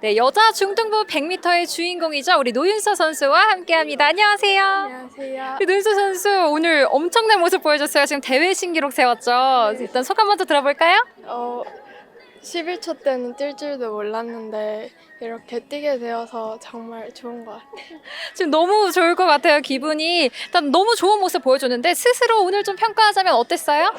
네, 여자 중등부 100m의 주인공이죠. 우리 노윤서 선수와 함께합니다. 안녕하세요. 안녕하세요. 우리 노윤서 선수 오늘 엄청난 모습 보여줬어요. 지금 대회 신기록 세웠죠. 일단 소감 먼저 들어볼까요? 어, 11초 때는 뛸 줄도 몰랐는데 이렇게 뛰게 되어서 정말 좋은 것 같아요. 지금 너무 좋을 것 같아요. 기분이 일단 너무 좋은 모습 보여줬는데 스스로 오늘 좀 평가하자면 어땠어요?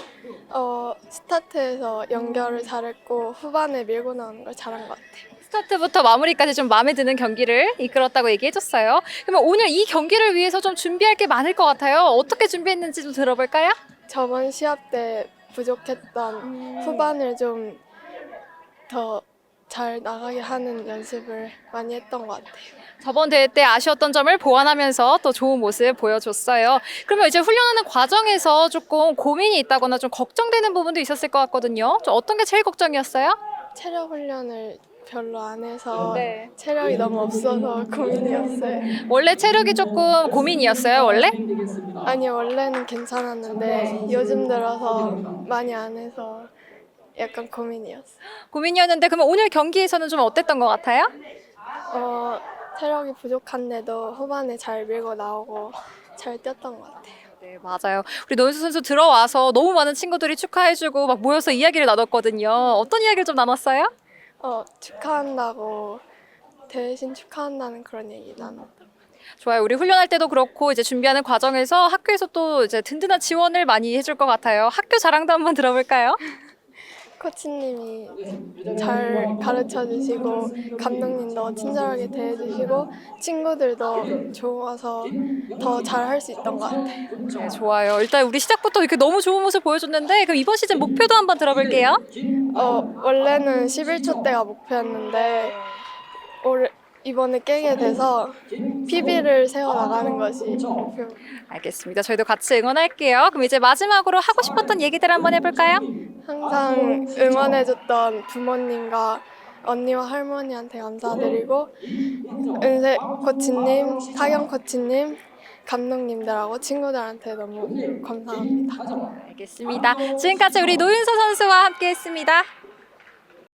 어, 스타트에서 연결을 잘했고 후반에 밀고 나오는 걸 잘한 것 같아요. 스타트부터 마무리까지 좀 마음에 드는 경기를 이끌었다고 얘기해줬어요. 그러면 오늘 이 경기를 위해서 좀 준비할 게 많을 것 같아요. 어떻게 준비했는지 좀 들어볼까요? 저번 시합 때 부족했던 후반을 좀 더 잘 나가게 하는 연습을 많이 했던 것 같아요. 저번 대회 때 아쉬웠던 점을 보완하면서 또 좋은 모습 보여줬어요. 그러면 이제 훈련하는 과정에서 조금 고민이 있다거나 좀 걱정되는 부분도 있었을 것 같거든요. 좀 어떤 게 제일 걱정이었어요? 체력 훈련을 별로 안 해서 네. 체력이 너무 없어서 고민이었어요. 원래 체력이 조금 고민이었어요, 원래? 아니 원래는 괜찮았는데 요즘 들어서 많이 안 해서 약간 고민이었어요. 고민이었는데 그러면 오늘 경기에서는 좀 어땠던 것 같아요? 어, 체력이 부족한데도 후반에 잘 밀고 나오고 잘 뛰었던 것 같아요. 네, 맞아요. 우리 노현수 선수 들어와서 너무 많은 친구들이 축하해주고 막 모여서 이야기를 나눴거든요. 어떤 이야기를 좀 나눴어요? 어, 축하한다고 대신 축하한다는 그런 얘기 나눴다. 좋아요. 우리 훈련할 때도 그렇고 이제 준비하는 과정에서 학교에서 또 이제 든든한 지원을 많이 해줄 것 같아요. 학교 자랑도 한번 들어볼까요? 코치님이 잘 가르쳐 주시고 감독님도 친절하게 대해 주시고 친구들도 좋아서 더 잘 할 수 있던 것 같아요. 네, 좋아요. 일단 우리 시작부터 이렇게 너무 좋은 모습 보여줬는데 그럼 이번 시즌 목표도 한번 들어볼게요. 어, 원래는 11초 대가 목표였는데 올해 이번에 깨게 돼서 PB를 세워 나가는 것이 목표. 알겠습니다. 저희도 같이 응원할게요. 그럼 이제 마지막으로 하고 싶었던 얘기들 한번 해볼까요? 항상 응원해줬던 부모님과 언니와 할머니한테 감사드리고 은세 코치님, 타경 코치님, 감독님들하고 친구들한테 너무 감사합니다. 알겠습니다. 지금까지 우리 노윤서 선수와 함께했습니다.